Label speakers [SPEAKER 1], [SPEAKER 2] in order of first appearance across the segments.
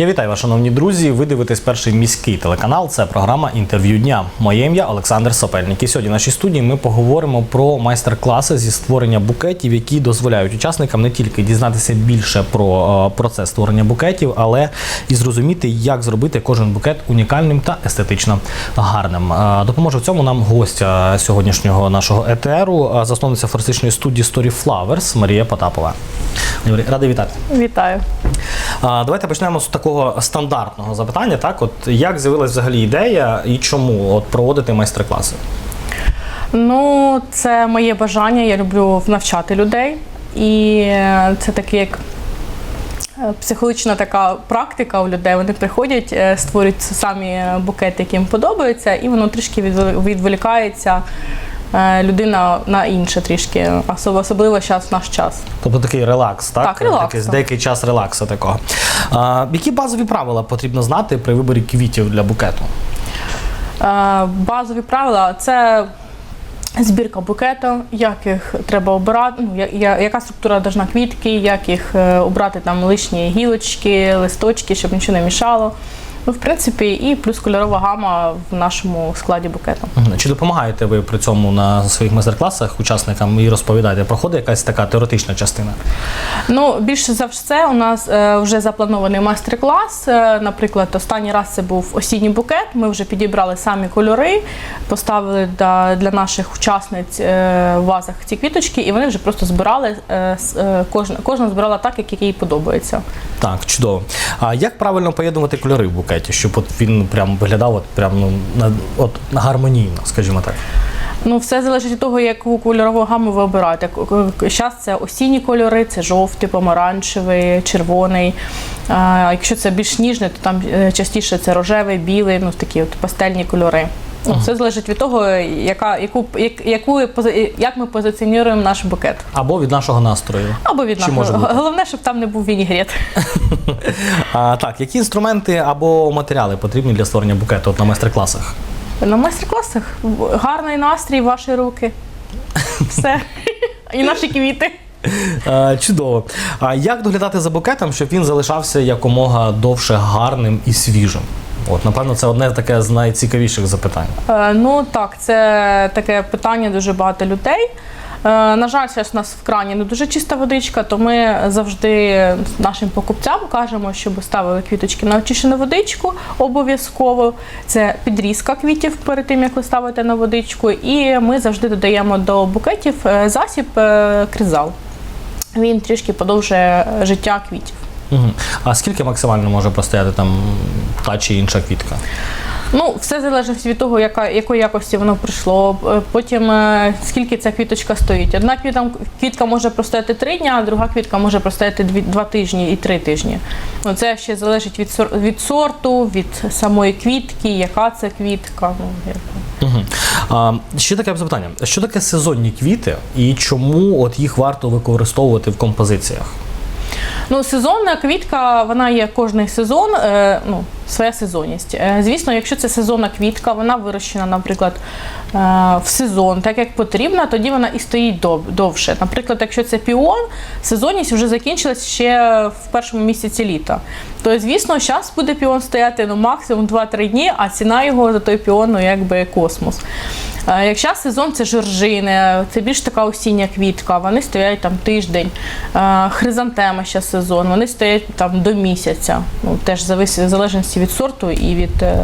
[SPEAKER 1] Я вітаю вас, шановні друзі. Ви дивитесь перший міський телеканал. Це програма інтерв'ю дня. Моє ім'я Олександр Сапельник. І сьогодні в нашій студії ми поговоримо про майстер-класи зі створення букетів, які дозволяють учасникам не тільки дізнатися більше про е, процес створення букетів, але і зрозуміти, як зробити кожен букет унікальним та естетично гарним. Е, Допоможе в цьому нам гостя сьогоднішнього нашого етеру, е, засновниця фортистичної студії Story Flowers Марія Потапова. Радий вітати.
[SPEAKER 2] Вітаю.
[SPEAKER 1] А, Давайте почнемо з такого стандартного запитання. Так, от як з'явилась взагалі ідея і чому от проводити майстер-класи?
[SPEAKER 2] Ну, це моє бажання. Я люблю навчати людей. І е, це таке як е, психологічна така практика у людей. Вони приходять, е, створюють самі букети, які їм подобаються, і воно трішки відволікається людина на інше трішки, особливо зараз в наш час.
[SPEAKER 1] Тобто такий релакс, так?
[SPEAKER 2] Так, релакс,
[SPEAKER 1] Такий, деякий час релаксу такого. А, які базові правила потрібно знати при виборі квітів для букету?
[SPEAKER 2] Е, Базові правила це збірка букету, як їх треба обирати, ну, я- я- яка структура должна квітки, як їх е, обрати там лишні гілочки, листочки, щоб нічого не мішало. Ну, в принципі, і плюс кольорова гама в нашому складі букету.
[SPEAKER 1] Чи допомагаєте ви при цьому на своїх майстер-класах учасникам і розповідаєте? Проходить якась така теоретична частина?
[SPEAKER 2] Ну, більше за все, у нас е, вже запланований майстер-клас. Е, наприклад, останній раз це був осінній букет. Ми вже підібрали самі кольори, поставили для, наших учасниць е, в вазах ці квіточки, і вони вже просто збирали. Кожна, кожна збирала так, як їй подобається.
[SPEAKER 1] Так, чудово. А як правильно поєднувати кольори в букеті, щоб от він прям виглядав от прям ну на от гармонійно, скажімо так?
[SPEAKER 2] Ну, все залежить від того, яку кольорову гаму ви обираєте. Зараз це осінні кольори, це жовтий, помаранчевий, червоний. А якщо це більш ніжне, то там е, частіше це рожевий, білий, ну такі от пастельні кольори. Ну, все залежить від того, яка, яку, як, яку, як ми позиціонуємо наш букет.
[SPEAKER 1] Або від нашого настрою.
[SPEAKER 2] Або від
[SPEAKER 1] Чи
[SPEAKER 2] нашого. Головне, щоб там не був вінігрет.
[SPEAKER 1] А, так, які інструменти або матеріали потрібні для створення букету от на майстер-класах?
[SPEAKER 2] На майстер-класах гарний настрій, ваші руки. Все. І наші квіти.
[SPEAKER 1] Чудово. А як доглядати за букетом, щоб він залишався якомога довше гарним і свіжим? От, напевно, це одне таке з найцікавіших запитань.
[SPEAKER 2] Е, Ну так, це таке питання дуже багато людей. Е, На жаль, зараз у нас в крані не дуже чиста водичка, то ми завжди нашим покупцям кажемо, щоб ставили квіточки на очищену водичку обов'язково. Це підрізка квітів перед тим, як ви ставите на водичку. І ми завжди додаємо до букетів е, засіб е, кризал. Він трішки подовжує життя квітів.
[SPEAKER 1] Угу. А скільки максимально може простояти там та чи інша квітка?
[SPEAKER 2] Ну, все залежить від того, яка, якої якості воно прийшло. Е, Потім е, скільки ця квіточка стоїть. Одна квітка, квітка може простояти три дні, а друга квітка може простояти дві, два тижні і три тижні. Ну, це ще залежить від, від сорту, від самої квітки, яка це квітка. Ну,
[SPEAKER 1] Угу. А, ще таке запитання: що таке сезонні квіти і чому от їх варто використовувати в композиціях?
[SPEAKER 2] Ну, сезонна квітка, вона є кожний сезон, е, ну, своя сезонність. Е, звісно, якщо це сезонна квітка, вона вирощена, наприклад, е, в сезон, так як потрібно, тоді вона і стоїть довше. Наприклад, якщо це піон, сезонність вже закінчилась ще в першому місяці літа. То, звісно, зараз буде піон стояти ну, максимум 2-3 дні, а ціна його за той піон ну, якби космос. Е, Якщо сезон це жоржини, це більш така осіння квітка, вони стоять там тиждень. Хризантема ще сезон, вони стоять там до місяця. Ну, теж в залежності від сорту і від е,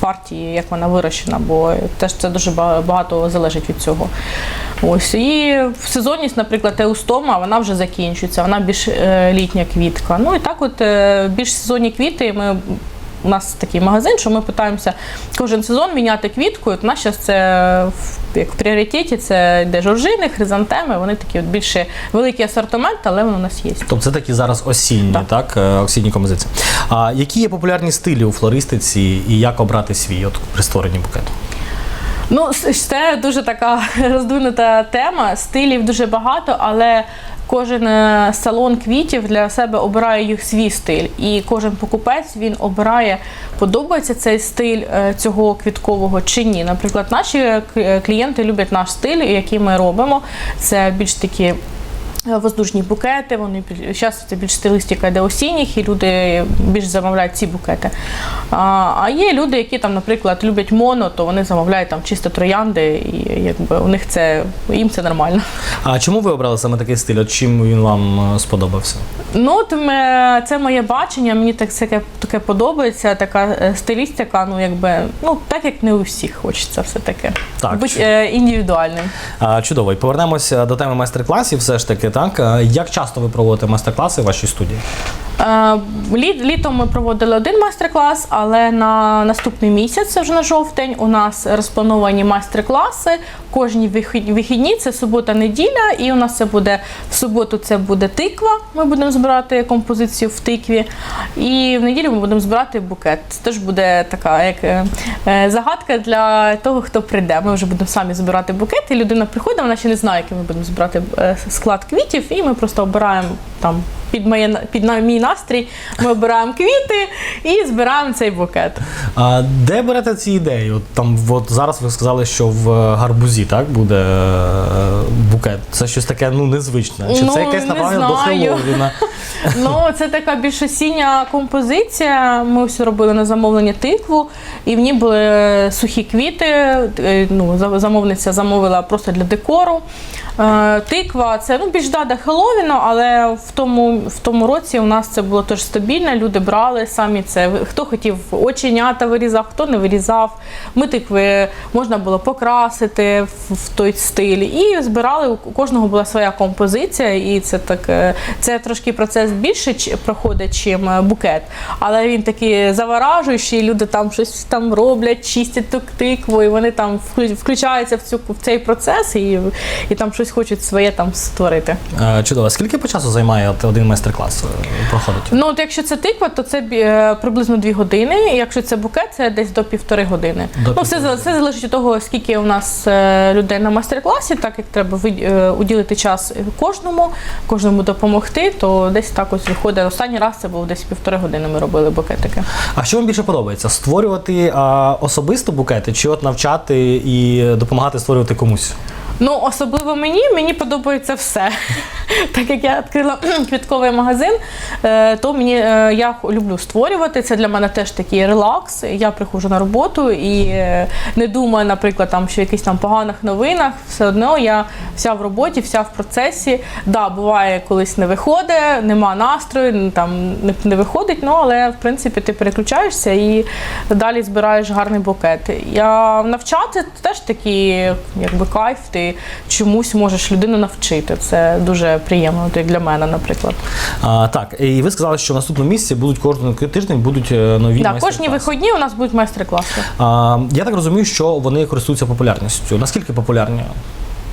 [SPEAKER 2] партії, як вона вирощена, бо теж це дуже багато залежить від цього. Ось і сезонність, наприклад, еустома, вона вже закінчується, вона більш е, літня квітка. Ну і так, от е, більш сезонні квіти ми. У нас такий магазин, що ми питаємося кожен сезон міняти квітку. І От у нас зараз це в- як в пріоритеті це йде жоржини, хризантеми. Вони такі от більше великий асортимент, але воно у нас є.
[SPEAKER 1] Тобто це такі зараз осінні, так,
[SPEAKER 2] Так.
[SPEAKER 1] е, осінні композиції. А які є популярні стилі у флористиці і як обрати свій от при створенні букету?
[SPEAKER 2] Ну, це дуже така роздвинута тема. Стилів дуже багато, але кожен е, салон квітів для себе обирає їх свій стиль. І кожен покупець він обирає, подобається цей стиль е, цього квіткового чи ні. Наприклад, наші клієнти люблять наш стиль, який ми робимо. Це більш такі Воздушні букети, вони зараз це більш стилістика йде осінніх, і люди більш замовляють ці букети. А, а є люди, які там, наприклад, люблять моно, то вони замовляють там чисто троянди, і якби у них це їм це нормально.
[SPEAKER 1] А чому ви обрали саме такий стиль? От чим він вам е, сподобався?
[SPEAKER 2] Ну, от це моє бачення, мені так таке, таке подобається, така е, стилістика, ну якби, ну так як не у всіх хочеться все таки.
[SPEAKER 1] Так,
[SPEAKER 2] Бути е, індивідуальним.
[SPEAKER 1] А, Чудово. І повернемося до теми майстер-класів. Все ж таки, так як часто ви проводите майстер-класи в вашій студії?
[SPEAKER 2] Е, літом ми проводили один майстер-клас, але на наступний місяць, це вже на жовтень, у нас розплановані майстер-класи. Кожні вихідні це субота, неділя, і у нас це буде в суботу. Це буде тиква. Ми будемо збирати композицію в тикві. І в неділю ми будемо збирати букет. Це теж буде така як е, е, загадка для того, хто прийде. Ми вже будемо самі збирати букет, і людина приходить, вона ще не знає, який ми будемо збирати склад квітів, і ми просто обираємо там під моє під на- мій настрій. Ми обираємо квіти і збираємо цей букет.
[SPEAKER 1] А де берете ці ідеї? От там от зараз ви сказали, що в гарбузі так буде е, букет. Це щось таке ну незвичне. Чи
[SPEAKER 2] Ну,
[SPEAKER 1] це якесь направлення до. Хеллоуіна?
[SPEAKER 2] Ну, це така більш осіння композиція. Ми все робили на замовлення тикву, і в ній були сухі квіти. Е, Ну, замовниця замовила просто для декору. Е, Тиква це ну, більш да, до Хеллоуіну, але в тому, в тому році у нас це було теж стабільно. Люди брали самі це. Хто хотів оченята вирізав, хто не вирізав. Ми тикви можна було покрасити в, в той стиль. І збирали, у кожного була своя композиція, і це так е, це трошки процес більше проходить, чим е, букет. Але він такий заворажуючий, люди там щось там роблять, чистять ту тикву, і вони там включаються в цю в цей процес і, і там щось хочуть своє там створити.
[SPEAKER 1] Е, Чудово. Скільки по часу займає от один майстер-клас е, проходить?
[SPEAKER 2] Ну, от якщо це тиква, то це е, приблизно дві години. Якщо це букет, це десь до півтори години.
[SPEAKER 1] До
[SPEAKER 2] ну, все, все залежить від того, скільки у нас е, людей на майстер-класі, так як треба уділити час кожному, кожному допомогти, то десь так ось виходить. Останній раз це був десь півтори години. Ми робили букетики.
[SPEAKER 1] А що вам більше подобається? Створювати а, особисто букети, чи от навчати і допомагати створювати комусь?
[SPEAKER 2] Ну, особливо мені, мені подобається все. Так як я відкрила квітковий магазин, е, то мені е, я люблю створювати. Це для мене теж такий релакс. Я приходжу на роботу і е, не думаю, наприклад, там, що в якихось там поганих новинах. Все одно я вся в роботі, вся в процесі. Да, буває, колись не виходить, нема настрою, там не, виходить, ну але в принципі ти переключаєшся і далі збираєш гарний букет. Я навчати теж такий, якби кайф. Ти чомусь можеш людину навчити. Це дуже приємно, як для мене, наприклад.
[SPEAKER 1] А, так, і ви сказали, що в наступному місяці будуть кожного тиждень будуть е, нові Так,
[SPEAKER 2] кожні вихідні у нас будуть майстер-класи.
[SPEAKER 1] Я так розумію, що вони користуються популярністю. Наскільки популярні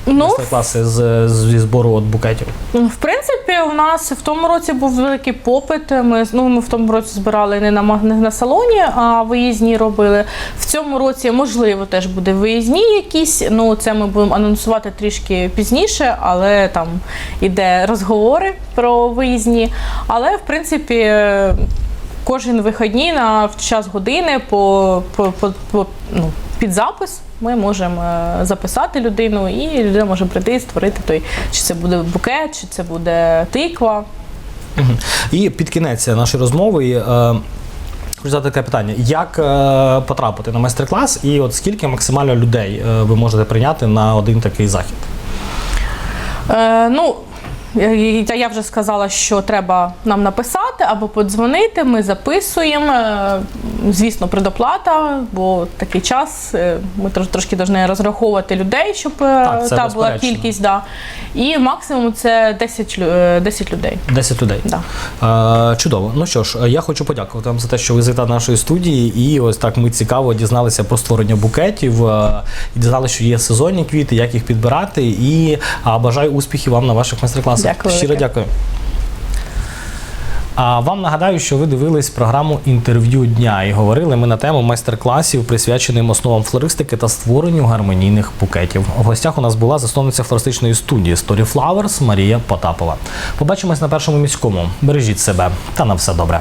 [SPEAKER 2] Ну,
[SPEAKER 1] майстер-класи з, зі збору от букетів?
[SPEAKER 2] в принципі, у нас в тому році був великий попит. Ми, ну, ми в тому році збирали не на, маг- не на салоні, а виїзні робили. В цьому році, можливо, теж буде виїзні якісь. Ну, це ми будемо анонсувати трішки пізніше, але там іде розговори про виїзні. Але, в принципі, е, кожен вихідні на в час години по, по, по, по ну, під запис ми можемо е, записати людину, і людина може прийти і створити той, чи це буде букет, чи це буде тиква.
[SPEAKER 1] І під кінець нашої розмови. Е, Хочу задати таке питання: як е, потрапити на майстер-клас, і от скільки максимально людей е, ви можете прийняти на один такий захід?
[SPEAKER 2] Е, ну, та я вже сказала, що треба нам написати або подзвонити. Ми записуємо. Е, Звісно, предоплата, бо такий час. е, Ми трош- трошки повинні розраховувати людей, щоб е,
[SPEAKER 1] Так,
[SPEAKER 2] та була кількість. Да. І максимум це 10, е, 10 людей.
[SPEAKER 1] 10 людей.
[SPEAKER 2] Да.
[SPEAKER 1] Е, чудово. Ну що ж, е, я хочу подякувати вам за те, що ви до нашої студії. І ось так ми цікаво дізналися про створення букетів, е, дізналися, що є сезонні квіти, як їх підбирати. І бажаю успіхів вам на ваших майстер-класах.
[SPEAKER 2] Дякую
[SPEAKER 1] Щиро дякую. А вам нагадаю, що ви дивились програму інтерв'ю дня і говорили ми на тему майстер-класів, присвяченим основам флористики та створенню гармонійних букетів. У гостях у нас була засновниця флористичної студії Story Flowers Марія Потапова. Побачимось на першому міському. Бережіть себе та на все добре.